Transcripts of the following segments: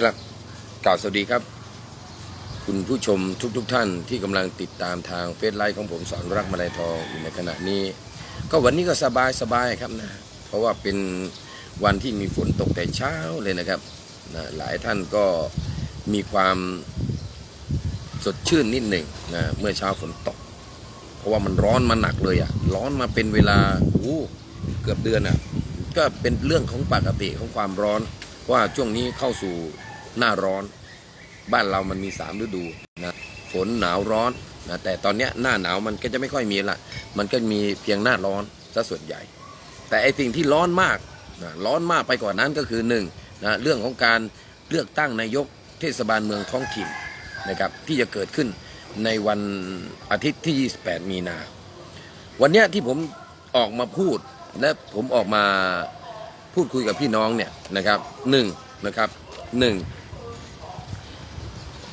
ครับกล่าวสวัสดีครับ คุณผู้ชมทุกๆทท่านที่กำลังติดตามทางเฟซไลฟ์ของผมสอนรักมาลายทองอยู่ในขณะนี้ ก็วันนี้ก็สบายสบายครับนะเพราะว่าเป็นวันที่มีฝนตกแต่เช้าเลยนะครับนะหลายท่านก็มีความสดชื่นนิดหนึ่งนะเมื่อเช้าฝนตก เพราะว่ามันร้อนมาหนักเลยอะ่ะร้อนมาเป็นเวลาโอ้เกือบเดือนอะ่ะก็เป็นเรื่องของปกติของความร้อนว่าช่วงนี้เข้าสู่ หน้าร้อน บ้านเรามันมีสามฤดูนะฝนหนาวร้อนนะแต่ตอนนี้หน้าหนาวมันก็จะไม่ค่อยมีละมันก็มีเพียงหน้าร้อนซะส่วนใหญ่ แต่ไอสิ่งที่ร้อนมากนะร้อนมากไปกว่านั้นก็คือหนึ่งนะเรื่องของการเลือกตั้งนายกเทศบาลเมืองท้องถิ่นนะครับที่จะเกิดขึ้นในวันอาทิตย์ที่ 28 มีนา วันเนี้ยที่ผมออกมาพูดและผมออกมาพูดคุยกับพี่น้องเนี่ยนะครับหนึ่งนะครับหนึ่ง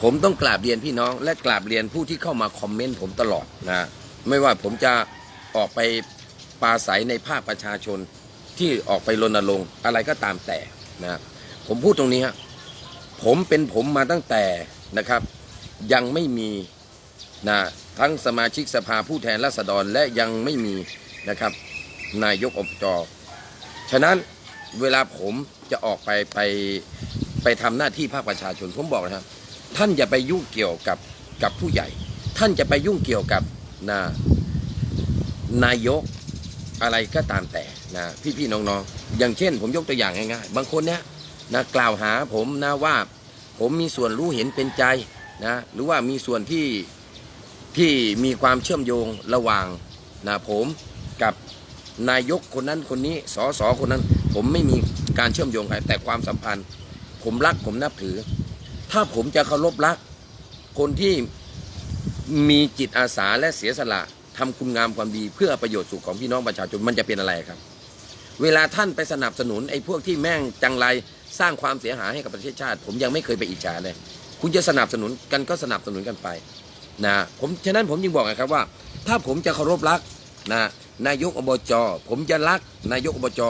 ผมต้องกราบเรียนพี่น้อง และกราบเรียนผู้ที่เข้ามาคอมเมนต์ผมตลอดนะไม่ว่าผมจะออกไปปราศัยในภาคประชาชนที่ออกไปรณรงค์อะไรก็ตามแต่นะผมพูดตรงนี้ฮะผมเป็นผมมาตั้งแต่นะครับ ยังไม่มีนะทั้งสมาชิกสภาผู้แทนราษฎรและยังไม่มีนะครับ นายกอบจฉะนั้นเวลาผมจะออกไปไปไปทำหน้าที่ภาคประชาชนผมบอกนะครับ ท่านอย่าไปยุ่งเกี่ยวกับกับผู้ใหญ่ ท่านจะไปยุ่งเกี่ยวกับนะนายกอะไรก็ตามแต่นะพี่ๆน้องๆ อย่างเช่น ผมยกตัวอย่างง่ายๆบางคนเนี่ยนะกล่าวหาผมนะว่าผมมีส่วนรู้เห็นเป็นใจนะหรือว่ามีส่วนที่ที่มีความเชื่อมโยงระหว่างนะผมกับนายกคนนั้นคนนี้สสคนนั้น ผมไม่มีการเชื่อมโยงใครแต่ความสัมพันธ์ ผมรักผมนับถือ ถ้าผมจะเคารพรัก คนที่มีจิตอาสาและเสียสละทำคุณงามความดีเพื่อประโยชน์สุขของพี่น้องประชาชนมันจะเป็นอะไรครับ เวลาท่านไปสนับสนุนไอ้พวกที่แม่งจังไรสร้างความเสียหายให้กับประเทศชาติ ผมยังไม่เคยไปอิจฉาเลย คุณจะสนับสนุนกันก็สนับสนุนกันไปนะผมฉะนั้นผมจึงบอกไงครับว่า ถ้าผมจะเคารพรักนะนายกอบจผมจะรักนายกอบจ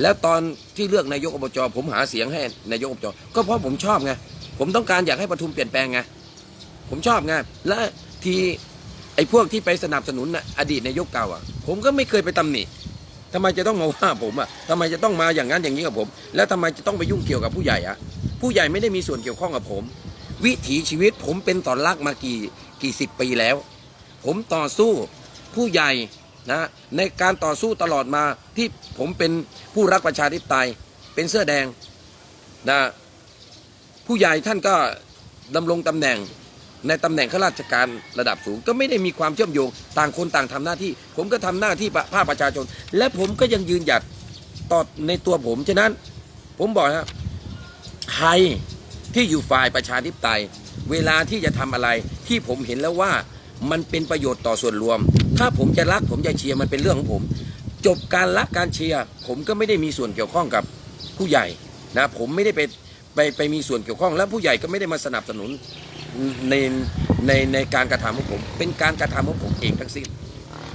แล้วตอนที่เลือกนายกอบจผมหาเสียงให้นายกอบจก็เพราะผมชอบไง ผมต้องการอยากให้ปทุมเปลี่ยนแปลงไงผมชอบไงและทีไอ้พวกที่ไปสนับสนุนนะอดีตนายกเก่าอะ ผมก็ไม่เคยไปตำหนิทำไมจะต้องมาว่าผมอะทำไมจะต้องมาอย่างนั้นอย่างนี้กับผม แล้วทำไมจะต้องไปยุ่งเกี่ยวกับผู้ใหญ่อะ ผู้ใหญ่ไม่ได้มีส่วนเกี่ยวข้องกับผม วิถีชีวิตผมเป็นต่อรักมากี่กี่สิบปีแล้ว ผมต่อสู้ผู้ใหญ่นะในการต่อสู้ตลอดมาที่ผมเป็นผู้รักประชาธิปไตยเป็นเสื้อแดงนะ ผู้ใหญ่ท่านก็ดำรงตำแหน่งในตำแหน่งข้าราชการระดับสูง ก็ไม่ได้มีความเชื่อมโยงต่างคนต่างทำหน้าที่ ผมก็ทำหน้าที่ภาคประชาชน และผมก็ยังยืนหยัดต่อในตัวผมฉะนั้น ผมบอกนะใครที่อยู่ฝ่ายประชาธิปไตย เวลาที่จะทำอะไรที่ผมเห็นแล้วว่ามันเป็นประโยชน์ต่อส่วนรวม ถ้าผมจะรักผมจะเชียร์มันเป็นเรื่องของผม จบการรักการเชียร์ผมก็ไม่ได้มีส่วนเกี่ยวข้องกับผู้ใหญ่นะผมไม่ได้ไป ไปไปมีส่วนเกี่ยวข้อง และผู้ใหญ่ก็ไม่ได้มาสนับสนุนในในในการกระทำของผม เป็นการกระทำของผมเองทั้งสิ้น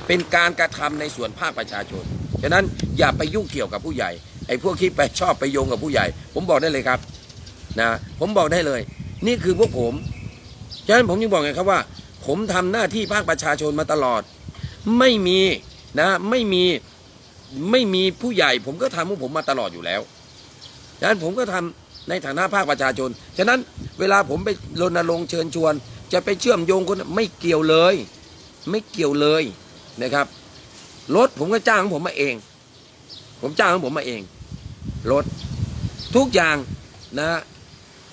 เป็นการกระทำในส่วนภาคประชาชนฉะนั้นอย่าไปยุ่งเกี่ยวกับผู้ใหญ่ไอ้พวกที่ไปชอบไปโยงกับผู้ใหญ่ ผมบอกได้เลยครับนะผมบอกได้เลย นี่คือพวกผมฉะนั้นผมยังบอกไงครับว่า ผมทำหน้าที่ภาคประชาชนมาตลอด ไม่มีนะไม่มีไม่มีผู้ใหญ่ ผมก็ทำของผมมาตลอดอยู่แล้วฉะนั้นผมก็ทำ ในฐานะภาคประชาชน ฉะนั้นเวลาผมไปรณรงค์เชิญชวน จะไปเชื่อมโยงคนไม่เกี่ยวเลย ไม่เกี่ยวเลยนะครับ รถผมก็จ้างของผมมาเอง ผมจ้างของผมมาเอง รถทุกอย่างนะ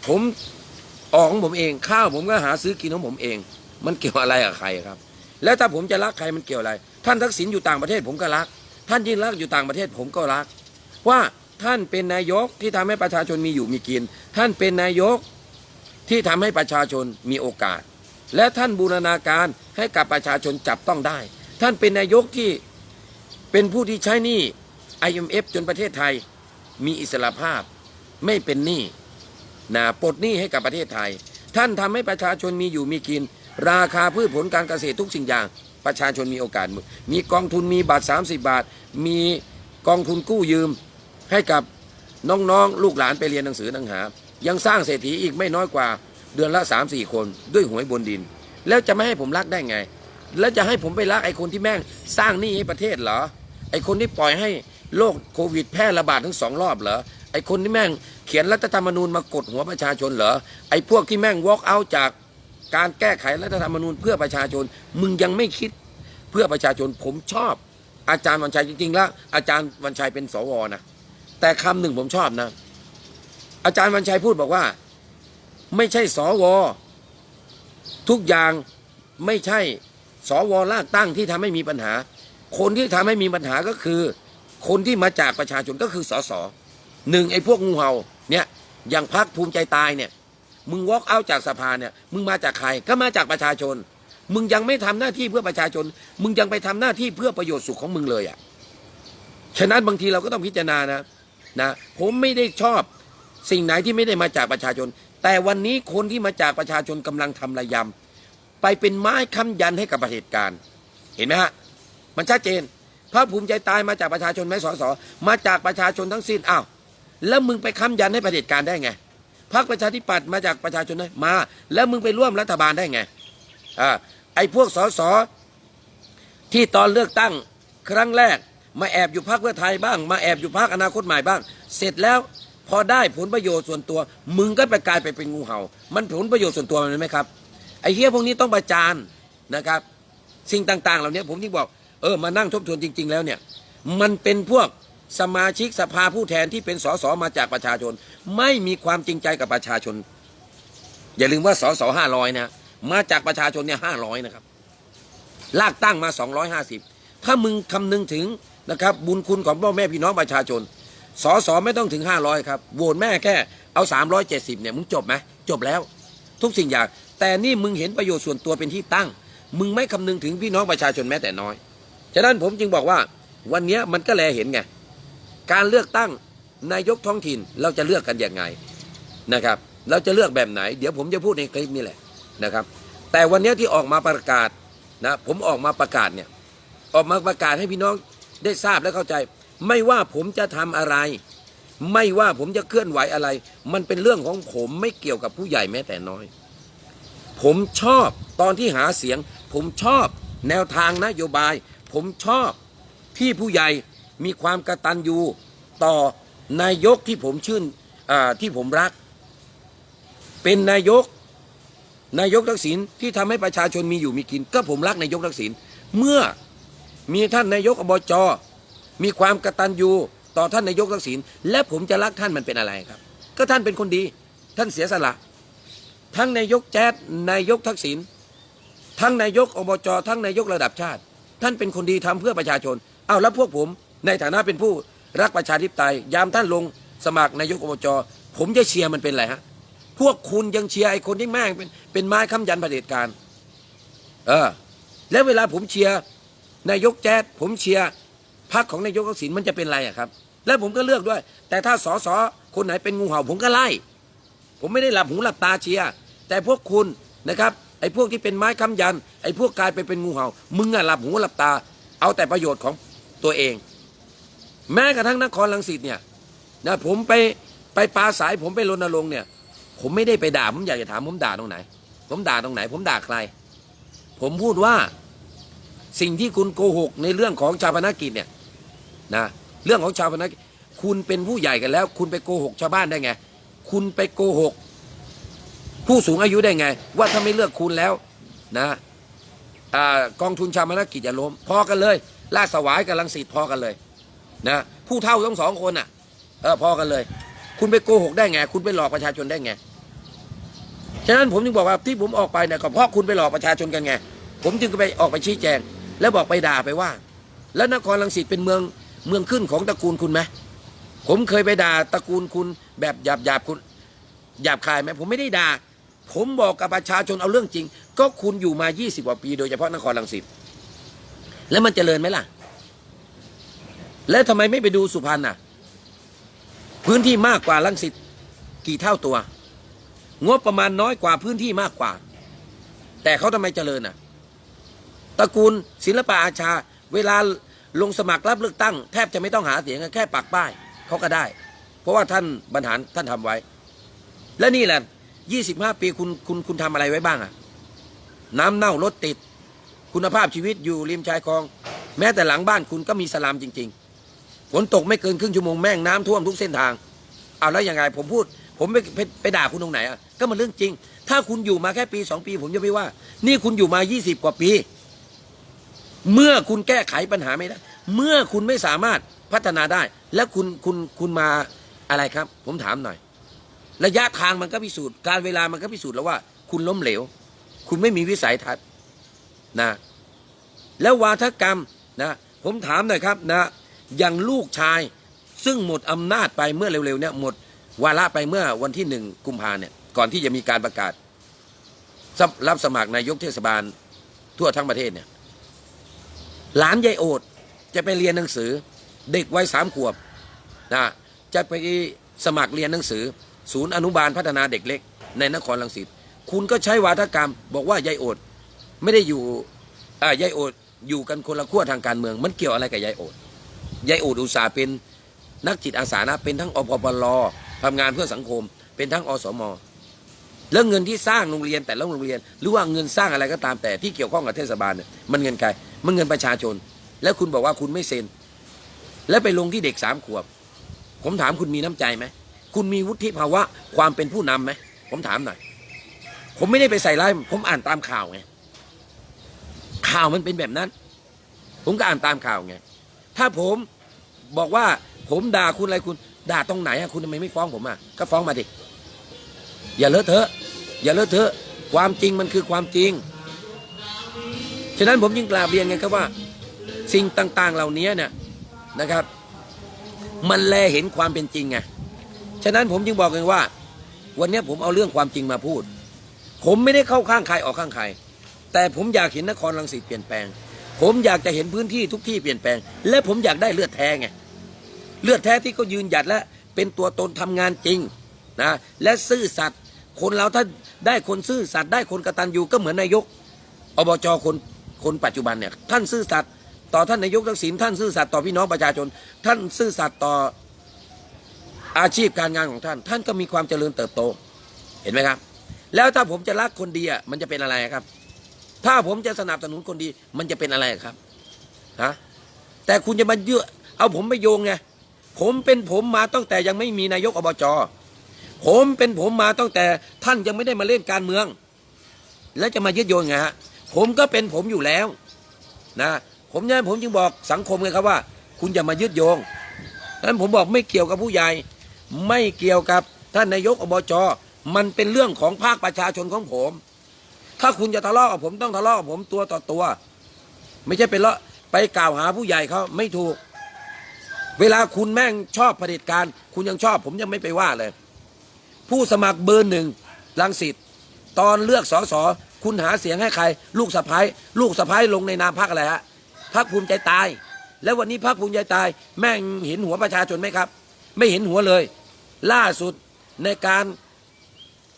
ผมออกของผมเองข้าวผมก็หาซื้อกินของผมเอง มันเกี่ยวอะไรกับใครครับ แล้วถ้าผมจะรักใครมันเกี่ยวอะไร ท่านทักษิณอยู่ต่างประเทศผมก็รัก ท่านยิ่งรักอยู่ต่างประเทศผมก็รัก ว่า ท่านเป็นนายกที่ทำให้ประชาชนมีอยู่มีกิน ท่านเป็นนายกที่ทำให้ประชาชนมีโอกาส และท่านบูรณาการให้กับประชาชนจับต้องได้ ท่านเป็นนายกที่เป็นผู้ที่ใช้หนี้ IMF จนประเทศไทยมีอิสระภาพไม่เป็นหนี้นะปลดหนี้ให้กับประเทศไทย ท่านทำให้ประชาชนมีอยู่มีกิน ราคาพืชผลการเกษตรทุกสิ่งอย่าง ประชาชนมีโอกาสมดมีกองทุนมีบาท 30 บาท มีกองทุนกู้ยืม ให้กับน้องๆ ลูกหลานไปเรียนหนังสือหนังหา ยังสร้างเศรษฐีอีกไม่น้อยกว่าเดือนละสามสี่คนด้วยหวยบนดิน แล้วจะไม่ให้ผมรักได้ไง แล้วจะให้ผมไปรักไอ้คนที่แม่งสร้างหนี้ให้ประเทศเหรอ ไอ้คนที่ปล่อยให้โรคโควิดแพร่ระบาดทั้งสองรอบเหรอ ไอ้คนที่แม่งเขียนรัฐธรรมนูญมากดหัวประชาชนเหรอ ไอ้พวกที่แม่ง walk out จากการแก้ไขรัฐธรรมนูญเพื่อประชาชน มึงยังไม่คิดเพื่อประชาชนผมชอบ อาจารย์วันชัยจริงๆแล้วอาจารย์วันชัยเป็นสวนะ แต่คำหนึ่งผมชอบนะ อาจารย์วันชัยพูดบอกว่า ไม่ใช่สวทุกอย่างไม่ใช่สวลากตั้งที่ทำให้มีปัญหา คนที่ทำให้มีปัญหาก็คือ คนที่มาจากประชาชนก็คือสสหนึ่งไอ้พวกงูเห่าเนี่ยอย่างพักภูมิใจตายเนี่ยมึงวอล์กเอาจากสภาเนี่ยมึงมาจากใครก็มาจากประชาชน มึงยังไม่ทำหน้าที่เพื่อประชาชน มึงยังไปทำหน้าที่เพื่อประโยชน์สุขของมึงเลยอะฉะนั้นบางทีเราก็ต้องพิจารณานะ นะผมไม่ได้ชอบสิ่งไหนที่ไม่ได้มาจากประชาชน แต่วันนี้คนที่มาจากประชาชนกำลังทำระยำไปเป็นไม้ค้ำยันให้กับประเหตุการณ์ เห็นไหมฮะมันชัดเจนพระภูมิใจตายมาจากประชาชนไหมสสมาจากประชาชนทั้งสิ้นอ้าวแล้วมึงไปค้ำยันให้ประเหตุการณ์ได้ไงพรรคประชาธิปัตย์มาจากประชาชนได้มา แล้วมึงไปร่วมรัฐบาลได้ไงอ่าไอ้พวกสสที่ตอนเลือกตั้งครั้งแรก มาแอบอยู่พรรคเพื่อไทยบ้าง มาแอบอยู่พรรคอนาคตใหม่บ้าง เสร็จแล้วพอได้ผลประโยชน์ส่วนตัว มึงก็ไปกลายไปเป็นงูเห่า มันผลประโยชน์ส่วนตัวมันไหมครับไอ้เฮียพวกนี้ต้องประจานนะครับ สิ่งต่าง ๆ เหล่านี้ผมที่บอกเออมานั่งทบทวนจริง ๆ แล้วเนี่ยมันเป็นพวกสมาชิกสภาผู้แทนที่เป็นสสมาจากประชาชน ไม่มีความจริงใจกับประชาชน อย่าลืมว่าสสห้าร้อยนะมาจากประชาชนเนี่ยห้าร้อยนะครับลากตั้งมาสองร้อยห้าสิบถ้ามึงคำนึงถึง นะครับ บุญคุณของพ่อแม่พี่น้องประชาชนสสไม่ต้องถึงห้าร้อยครับโหวตแม่แค่เอาสามร้อยเจ็ดสิบเนี่ยมึงจบไหมจบแล้ว ทุกสิ่งอย่าง แต่นี่มึงเห็นประโยชน์ส่วนตัวเป็นที่ตั้ง มึงไม่คำนึงถึงพี่น้องประชาชนแม้แต่น้อย ฉะนั้นผมจึงบอกว่าวันนี้มันก็แลเห็นไง การเลือกตั้งนายกท้องถิ่นเราจะเลือกกันอย่างไงนะครับ เราจะเลือกแบบไหน เดี๋ยวผมจะพูดในคลิปนี้แหละนะครับ แต่วันนี้ที่ออกมาประกาศนะผมออกมาประกาศเนี่ยออกมาประกาศให้พี่น้อง ได้ทราบและเข้าใจ ไม่ว่าผมจะทำอะไร ไม่ว่าผมจะเคลื่อนไหวอะไร มันเป็นเรื่องของผมไม่เกี่ยวกับผู้ใหญ่แม้แต่น้อย ผมชอบตอนที่หาเสียง ผมชอบแนวทางนโยบาย ผมชอบที่ผู้ใหญ่มีความกระตัญญูต่อนายกที่ผมชื่นที่ผมรัก เป็นนายกนายกทักษิณที่ทำให้ประชาชนมีอยู่มีกิน ก็ผมรักนายกทักษิณเมื่อ มีท่านนายกอบจมีความกตัญญูต่อท่านนายกทักษิณและผมจะรักท่านมันเป็นอะไรครับ ก็ท่านเป็นคนดี ท่านเสียสละ ทั้งนายกแจ๊ดนายกทักษิณทั้งนายกอบจทั้งนายกระดับชาติ ท่านเป็นคนดีทำเพื่อประชาชนเอาแล้วพวกผมในฐานะเป็นผู้รักประชาธิปไตย ยามท่านลงสมัครนายกอบจผมจะเชียร์มันเป็นอะไรฮะพวกคุณยังเชียร์ไอ้คนที่แม่งเป็นเป็นไม้ค้ำยันเผด็จการเออแล้วเวลาผมเชียร์ นายกแจ๊ดผมเชียร์พรรคของนายกทักษิณมันจะเป็นไรอะครับ แล้วผมก็เลือกด้วย แต่ถ้าสสคนไหนเป็นงูเห่าผมก็ไล่ ผมไม่ได้หลับหูหลับตาเชียร์แต่พวกคุณนะครับไอ้พวกที่เป็นไม้ค้ำยัน ไอ้พวกกลายไปเป็นงูเห่า มึงอะหลับหูหลับตา เอาแต่ประโยชน์ของตัวเอง แม้กระทั่งนครลังสิตเนี่ยนะผมไปไปปลาสายผมไปรณรงค์เนี่ย ผมไม่ได้ไปด่าผมอยากจะถามผมด่าตรงไหน ผมด่าตรงไหน ผมด่าใคร ผมพูดว่า สิ่งที่คุณโกหกในเรื่องของชาปนกิจเนี่ยนะเรื่องของชาปนกิจคุณเป็นผู้ใหญ่กันแล้ว คุณไปโกหกชาวบ้านได้ไง คุณไปโกหก ผู้สูงอายุได้ไง ว่าถ้าไม่เลือกคุณแล้วนะอกองทุนชาปนกิจจะล้มพอกันเลยลาดสวายกับลังสิตพอกันเลยนะผู้เท่าทั้งสองคนอะเออพอกันเลย คุณไปโกหกได้ไง คุณไปหลอกประชาชนได้ไงฉะนั้นผมจึงบอกว่าที่ผมออกไปเนี่ยก็เพราะคุณไปหลอกประชาชนกันไง ผมจึงไปออกไปชี้แจง แล้วบอกไปด่าไปว่า แล้วนครลังสิตเป็นเมืองเมืองขึ้นของตระกูลคุณไหมผมเคยไปด่าตระกูลคุณแบบหยาบหยาบคุณหยาบคายไหมผมไม่ได้ด่า ผมบอกกับประชาชนเอาเรื่องจริง ก็คุณอยู่มา 20 กว่าปี โดยเฉพาะนครลังสิตแล้วมันเจริญไหมล่ะ แล้วทำไมไม่ไปดูสุพรรณน่ะ พื้นที่มากกว่าลังสิตกี่เท่าตัว งบประมาณน้อยกว่าพื้นที่มากกว่า แต่เขาทำไมเจริญอะ ตระกูลศิลปะอาชา เวลาลงสมัครรับเลือกตั้ง แทบจะไม่ต้องหาเสียงแค่ปักป้ายเขาก็ได้ผราะว่าท่านบรรหารท่านทำไว้ และนี่แหละยี่สิบห้าปีคุณคุณคุณทำอะไรไว้บ้างอะน้ำเน่ารถติด คุณภาพชีวิตอยู่ริมชายคลอง แม้แต่หลังบ้านคุณก็มีสลามจริง ๆฝนตกไม่เกินครึ่งชั่วโมงแม่งน้ำท่วมทุกเส้นทางเอาแล้วยังไงผมพูด ผมไปไปไปด่าคุณตรงไหนอะก็มันเรื่องจริง ถ้าคุณอยู่มาแค่ปีสองปี ผมจะไม่ว่า นี่คุณอยู่มายี่สิบกว่าปี เมื่อคุณแก้ไขปัญหาไม่ได้ เมื่อคุณไม่สามารถพัฒนาได้ แล้วคุณคุณคุณมาอะไรครับ ผมถามหน่อย ระยะทางมันก็พิสูจน์การเวลามันก็พิสูจน์แล้วว่า คุณล้มเหลว คุณไม่มีวิสัยทัศน์นะ แล้ววาทกรรมนะ ผมถามหน่อยครับนะอย่างลูกชาย ซึ่งหมดอำนาจไปเมื่อเร็วๆเนี่ยหมดวาระไปเมื่อวันที่หนึ่งกุมภาเนี่ยก่อนที่จะมีการประกาศ รับรับสมัครนายกเทศบาลทั่วทั้งประเทศเนี่ย หลานยายโอดจะไปเรียนหนังสือ เด็กวัยสามขวบนะจะไปสมัครเรียนหนังสือ ศูนย์อนุบาลพัฒนาเด็กเล็ก ในนครรังสิตคุณก็ใช้วาทกรรม บอกว่ายายโอดไม่ได้อยู่อ่ายายโอดอยู่กันคนละขั้วทางการเมือง มันเกี่ยวอะไรกับยายโอดยายโอดอุตสาห์เป็นนักจิตอาสานะเป็นทั้งอปปลทำงานเพื่อสังคม เป็นทั้งอสมแล้วเงินที่สร้างโรงเรียนแต่ละโรงเรียน หรือว่าเงินสร้างอะไรก็ตามแต่ที่เกี่ยวข้องกับเทศบาลเนี่ยมันเงินใคร มันเงินประชาชน แล้วคุณบอกว่าคุณไม่เซ็น แล้วไปลงที่เด็กสามขวบ ผมถามคุณมีน้ำใจไหม คุณมีวุฒิภาวะความเป็นผู้นำไหม ผมถามหน่อย ผมไม่ได้ไปใส่ร้ายผมอ่านตามข่าวไง ข่าวมันเป็นแบบนั้น ผมก็อ่านตามข่าวไง ถ้าผมบอกว่าผมด่าคุณอะไรคุณ ด่าตรงไหนอะคุณทำไมไม่ฟ้องผมอะก็ฟ้องมาดิ อย่าเลอะเทอะ อย่าเลอะเทอะ ความจริงมันคือความจริง ฉะนั้นผมจึงกราบเรียนไงครับว่า สิ่งต่างๆเหล่านี้เนี่ยนะครับ มันแลเห็นความเป็นจริงไงฉะนั้นผมจึงบอกเลยว่า วันนี้ผมเอาเรื่องความจริงมาพูด ผมไม่ได้เข้าข้างใครออกข้างใครแต่ผมอยากเห็นนครรังสิตเปลี่ยนแปลง ผมอยากจะเห็นพื้นที่ทุกที่เปลี่ยนแปลง และผมอยากได้เลือดแท้ไงเลือดแท้ที่เขายืนหยัดและเป็นตัวตนทำงานจริงนะและซื่อสัตย์คนเราถ้าได้คนซื่อสัตย์ได้คนกระตัญญูก็เหมือนนายกอบจคน คนปัจจุบันเนี่ยท่านซื่อสัตย์ต่อท่านนายกทักษิณท่านซื่อสัตย์ต่อพี่น้องประชาชน ท่านซื่อสัตย์ต่ออาชีพการงานของท่าน ท่านก็มีความเจริญเติบโต เห็นไหมครับ แล้วถ้าผมจะรักคนดีอะมันจะเป็นอะไรครับ ถ้าผมจะสนับสนุนคนดีมันจะเป็นอะไรครับฮะแต่คุณจะมาเยอะเอาผมไปโยงไงผมเป็นผมมาตั้งแต่ยังไม่มีนายกอบจผมเป็นผมมาตั้งแต่ท่านยังไม่ได้มาเล่นการเมือง แล้วจะมายึดโยงไงฮะ ผมก็เป็นผมอยู่แล้วนะผมเนี่ยผมจึงบอกสังคมไงครับว่า คุณอย่ามายึดโยงนั้นผมบอกไม่เกี่ยวกับผู้ใหญ่ ไม่เกี่ยวกับท่านนายกอบจมันเป็นเรื่องของภาคประชาชนของผม ถ้าคุณจะทะเลาะกับผมต้องทะเลาะกับผมตัวต่อตัว ไม่ใช่เป็นละไปกล่าวหาผู้ใหญ่เขาไม่ถูก เวลาคุณแม่งชอบเผด็จการ คุณยังชอบ ผมยังไม่ไปว่าเลย ผู้สมัครเบอร์หนึ่งลังสิตตอนเลือกสส คุณหาเสียงให้ใคร ลูกสะพ้ายลูกสะพ้ายลงในนามพรรคอะไรฮะพรรคภูมิใจตาย แล้ววันนี้พรรคภูมิใจตาย แม่งเห็นหัวประชาชนไหมครับ ไม่เห็นหัวเลย ล่าสุดในการ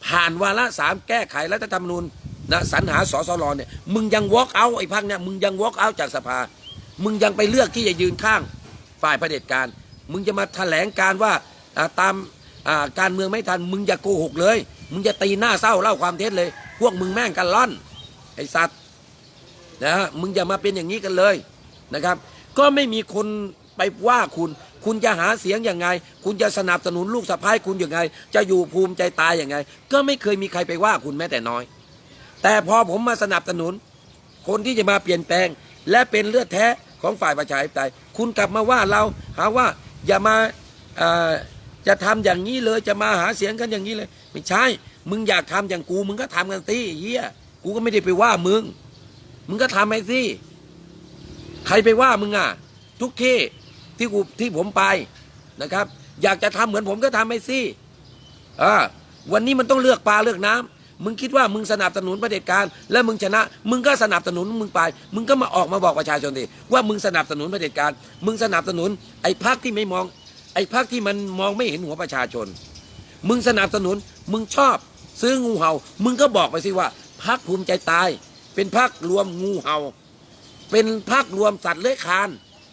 ผ่านวาระสามแก้ไขรัฐธรรมนูญนะสรรหาสสรเนี่ยมึงยังวอล์กเอาไอ้พรรคเนี่ยมึงยังวอล์กเอาจากสภา มึงยังไปเลือกที่จะยืนข้างฝ่ายเผด็จการ มึงจะมาแถลงการว่าตามการเมืองไม่ทัน มึงอย่าโกหกเลย มึงจะตีหน้าเศร้าเล่าความเท็จเลย พวกมึงแม่งกันล่อน ไอ้สัตว์นะฮะมึงอย่ามาเป็นอย่างนี้กันเลยนะครับ ก็ไม่มีคนไปว่าคุณ คุณจะหาเสียงอย่างไง คุณจะสนับสนุนลูกสะพ้ายคุณอย่างไง จะอยู่ภูมิใจตายอย่างไง ก็ไม่เคยมีใครไปว่าคุณแม้แต่น้อย แต่พอผมมาสนับสนุน คนที่จะมาเปลี่ยนแปลง และเป็นเลือดแท้ของฝ่ายประชาธิปไตยคุณกลับมาว่าเราหาว่าอย่ามา จะทำอย่างนี้เลยจะมาหาเสียงกันอย่างนี้เลย ไม่ใช่ มึงอยากทำอย่างกู มึงก็ทำกันสิเฮียกูก็ไม่ได้ไปว่ามึง มึงก็ทำไปสิใครไปว่ามึงอะ ทุกที่ที่กูที่ผมไปนะครับ อยากจะทำเหมือนผมก็ทำไปสิอ่าวันนี้มันต้องเลือกปลาเลือกน้ำมึงคิดว่ามึงสนับสนุนพระเด็จการ และมึงชนะ มึงก็สนับสนุนมึงไป มึงก็มาออกมาบอกประชาชนดิว่ามึงสนับสนุนพระเด็จการ มึงสนับสนุนไอ้พรรคที่ไม่มอง ไอ้พรรคที่มันมองไม่เห็นหัวประชาชน มึงสนับสนุน มึงชอบ ซื้องูเห่า มึงก็บอกไปสิว่าพรรคภูมิใจตาย เป็นพรรครวมงูเห่า เป็นพรรครวมสัตว์เลื้อยคลาน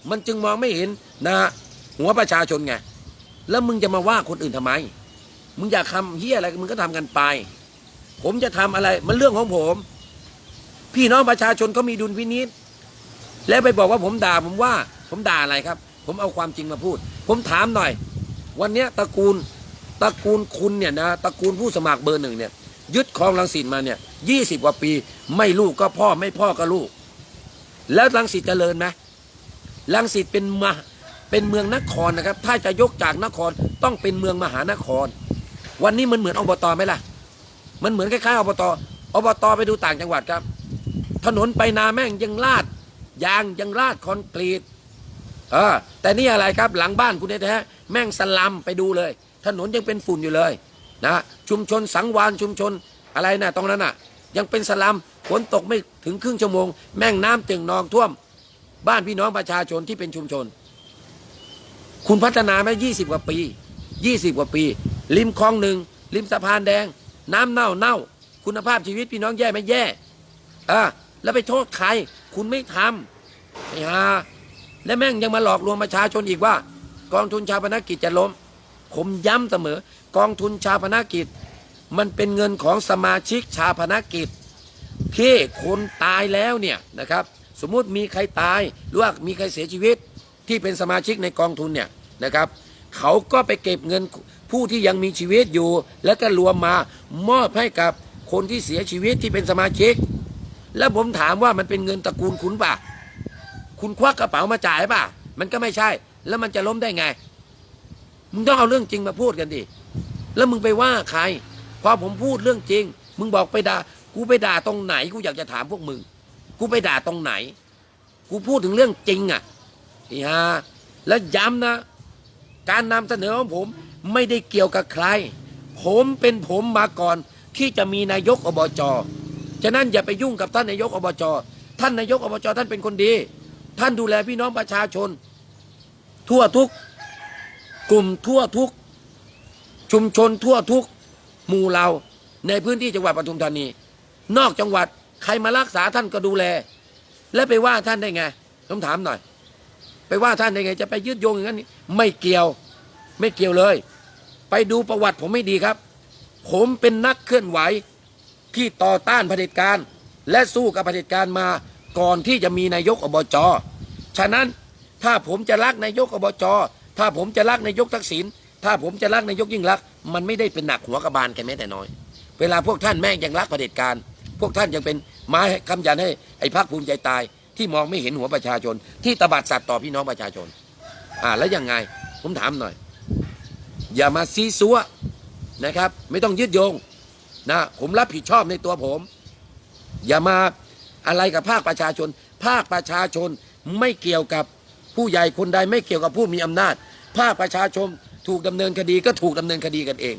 มันจึงมองไม่เห็นนะหัวประชาชนไง แล้วมึงจะมาว่าคนอื่นทำไม มึงอยากทำเฮี้ยอะไรมึงก็ทำกันไป ผมจะทำอะไรมันเรื่องของผม พี่น้องประชาชนเขามีดุลพินิษแล้วไปบอกว่าผมด่าผมว่า ผมด่าอะไรครับ ผมเอาความจริงมาพูด ผมถามหน่อย วันนี้ตระกูลตระกูลคุณเนี่ยนะตระกูลผู้สมัครเบอร์หนึ่งเนี่ยยึดครองรังสิตมาเนี่ยยี่สิบกว่าปี ไม่ลูกก็พ่อไม่พ่อก็ลูก แล้วรังสิตเจริญไหมรังสิตเป็นมาเป็นเมืองนครนะครับ ถ้าจะยกจากนครต้องเป็นเมืองมหานคร วันนี้มันเหมือนอบตไหมล่ะ มันเหมือนคล้ายๆอบตอบตไปดูต่างจังหวัดครับ ถนนไปนาแม่งยังลาดยางยังลาดคอนกรีต เออแต่นี่อะไรครับหลังบ้านคุณแท้แม่งสลัมไปดูเลย ถนนยังเป็นฝุ่นอยู่เลยนะชุมชนสังวานชุมชนอะไรนะตรงนั้นน่ะ ยังเป็นสลัมฝนตกไม่ถึงครึ่งชั่วโมง แม่งน้ำจึงนองท่วม บ้านพี่น้องประชาชนที่เป็นชุมชน คุณพัฒนาไมา20กว่าปี20กว่าปี ริมคลองหนึ่งริมสะพานแดง น้ำเน่าเน่า คุณภาพชีวิตพี่น้องแย่ไม่แย่อะแล้วไปโทษใคร คุณไม่ทำไอ้ห่า และแม่งยังมาหลอกลวงประชาชนอีกว่า กองทุนชาปนกิจจะล้ม ผมย้ำเสมอ กองทุนชาปนกิจ มันเป็นเงินของสมาชิกชาปนกิจที่คนตายแล้วเนี่ยนะครับ สมมุติมีใครตายหรือว่ามีใครเสียชีวิตที่เป็นสมาชิกในกองทุนเนี่ยนะครับ เขาก็ไปเก็บเงินผู้ที่ยังมีชีวิตอยู่ แล้วก็รวมมามอบให้กับคนที่เสียชีวิตที่เป็นสมาชิก แล้วผมถามว่ามันเป็นเงินตระกูลคุณป่ะ คุณควักกระเป๋ามาจ่ายป่ะ มันก็ไม่ใช่ แล้วมันจะล้มได้ไง มึงต้องเอาเรื่องจริงมาพูดกันดิ แล้วมึงไปว่าใคร พอผมพูดเรื่องจริง มึงบอกไปด่า กูไปด่าตรงไหน กูอยากจะถามพวกมึง กูไปด่าตรงไหน กูพูดถึงเรื่องจริงอะนี่ฮะ แล้วย้ำนะ การนำเสนอของผมไม่ได้เกี่ยวกับใคร ผมเป็นผมมาก่อนที่จะมีนายกอบจ ฉะนั้นอย่าไปยุ่งกับท่านนายกอบจ ท่านนายกอบจท่านเป็นคนดี ท่านดูแลพี่น้องประชาชน ทั่วทุกกลุ่มทั่วทุกชุมชนทั่วทุกหมู่เราในพื้นที่จังหวัดปทุมธานี นอกจังหวัดใครมารักษาท่านก็ดูแล แล้วไปว่าท่านได้ไงผมถามหน่อย ไปว่าท่านได้ไง จะไปยืดโยงอย่างนั้น ไม่เกี่ยวไม่เกี่ยวเลย ไปดูประวัติผมไม่ดีครับ ผมเป็นนักเคลื่อนไหวที่ต่อต้านเผด็จการ และสู้กับเผด็จการมาก่อนที่จะมีนายกอบจ ฉะนั้นถ้าผมจะรักนายกอบจถ้าผมจะรักนายกทักษิณถ้าผมจะรักนายกยิ่งรัก มันไม่ได้เป็นหนักหัวกระบาลกันแม้แต่น้อย เวลาพวกท่านแม่งยังรักประเผด็จการ พวกท่านยังเป็นไม้คำยันให้ไอ้พรรคภูมิใจตาย ที่มองไม่เห็นหัวประชาชน ที่ตบัดสัตว์ต่อพี่น้องประชาชน อ่าแล้วยังไงผมถามหน่อย อย่ามาซีซัวนะครับ ไม่ต้องยืดโยงนะผมรับผิดชอบในตัวผม อย่ามาอะไรกับภาคประชาชน ภาคประชาชน ไม่เกี่ยวกับผู้ใหญ่คนใดไม่เกี่ยวกับผู้มีอำนาจ ภาคประชาชนถูกดำเนินคดีก็ถูกดำเนินคดีกันเอง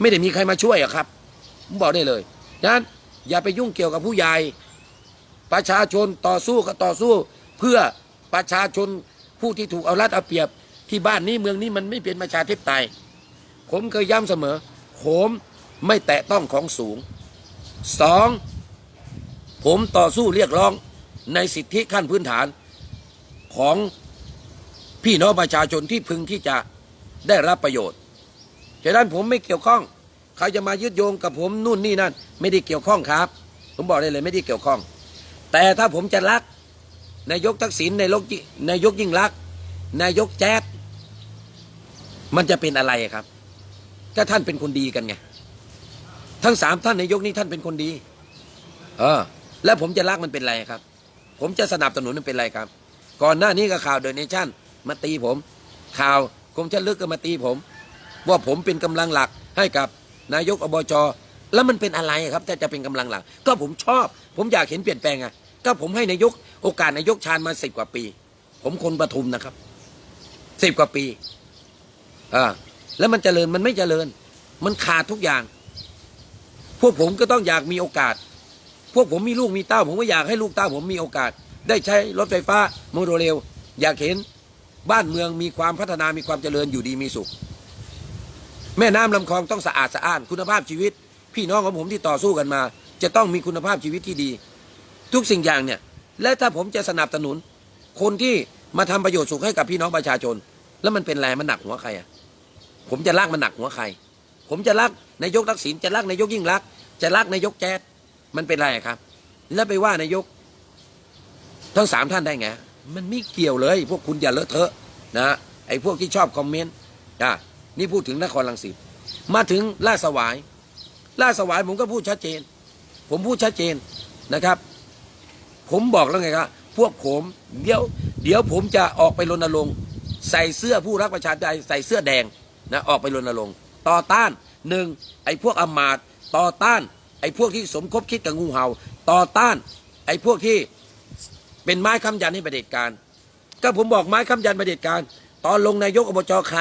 ไม่ได้มีใครมาช่วยอะครับผมบอกได้เลยดังนั้นอย่าไปยุ่งเกี่ยวกับผู้ใหญ่ ประชาชนต่อสู้ก็ต่อสู้ เพื่อประชาชนผู้ที่ถูกเอารัดเอาเปรียบที่บ้านนี้เมืองนี้มันไม่เป็นประชาธิปไตย ผมเคยย้ำเสมอ ผมไม่แตะต้องของสูงสองผมต่อสู้เรียกร้อง ในสิทธิขั้นพื้นฐานของพี่น้องประชาชนที่พึงที่จะได้รับประโยชน์ฉะนั้นผมไม่เกี่ยวข้อง ใครจะมายึดโยงกับผมนู่นนี่นั่น ไม่ได้เกี่ยวข้องครับ ผมบอกได้เลยไม่ได้เกี่ยวข้อง แต่ถ้าผมจะรักนายกทักษิณนายกนายกยิ่งรักนายกแจ๊ดมันจะเป็นอะไรครับถ้าท่านเป็นคนดีกันไง ทั้งสามท่านนายกนี้ท่านเป็นคนดี เออ แล้วผมจะรักมันเป็นไรครับ ผมจะสนับสนุนมันเป็นไรครับ ก่อนหน้านี้ก็ข่าวเดอะเนชั่นมาตีผม ข่าวคมชันลึกก็มาตีผม ว่าผมเป็นกำลังหลักให้กับนายกอบจแล้วมันเป็นอะไรครับถ้าจะเป็นกำลังหลัก ก็ผมชอบ ผมอยากเห็นเปลี่ยนแปลงไงก็ผมให้นายกโอกาสนายกชาญมาสิบกว่าปี ผมคนปทุมนะครับสิบกว่าปีอ่าแล้วมันเจริญมันไม่เจริญ มันขาดทุกอย่าง พวกผมก็ต้องอยากมีโอกาส พวกผมมีลูกมีเต้า ผมก็อยากให้ลูกเต้าผมมีโอกาส ได้ใช้รถไฟฟ้าโมโดเรลอยากเห็นบ้านเมืองมีความพัฒนามีความเจริญอยู่ดีมีสุข แม่น้ำลำคลองต้องสะอาดสะอ้านคุณภาพชีวิต พี่น้องของผมที่ต่อสู้กันมา จะต้องมีคุณภาพชีวิตที่ดี ทุกสิ่งอย่างเนี่ย และถ้าผมจะสนับสนุน คนที่มาทำประโยชน์สุขให้กับพี่น้องประชาชน แล้วมันเป็นแรงมันหนักหัวใครอะผมจะลากมันหนักหัวใคร ผมจะลากนายกทักษิณจะลากนายกยิ่งรักษณ์จะลากนายกแจ๊ด มันเป็นไรครับ แล้วไปว่านายก ทั้งสามท่านได้ไง มันไม่เกี่ยวเลย พวกคุณอย่าเลอะเทอะนะไอ้พวกที่ชอบคอมเมนต์อะนี่พูดถึงนครลังสิตมาถึงลาดสวายลาดสวายผมก็พูดชัดเจน ผมพูดชัดเจนนะครับ ผมบอกแล้วไงครับพวกผมเดี๋ยว เดี๋ยวผมจะออกไปรณรงค์ใส่เสื้อผู้รักประชาธิปไตยใส่เสื้อแดงนะออกไปรณรงค์ต่อต้านหนึ่งไอ้พวกอมาตย์ต่อต้าน ไอ้พวกที่สมคบคิดกับงูเห่า ต่อต้าน ไอ้พวกที่เป็นไม้ค้ำยันให้ประเด็จการ ก็ผมบอกไม้ค้ำยันประเด็จการ ตอนลงนายกอบจใคร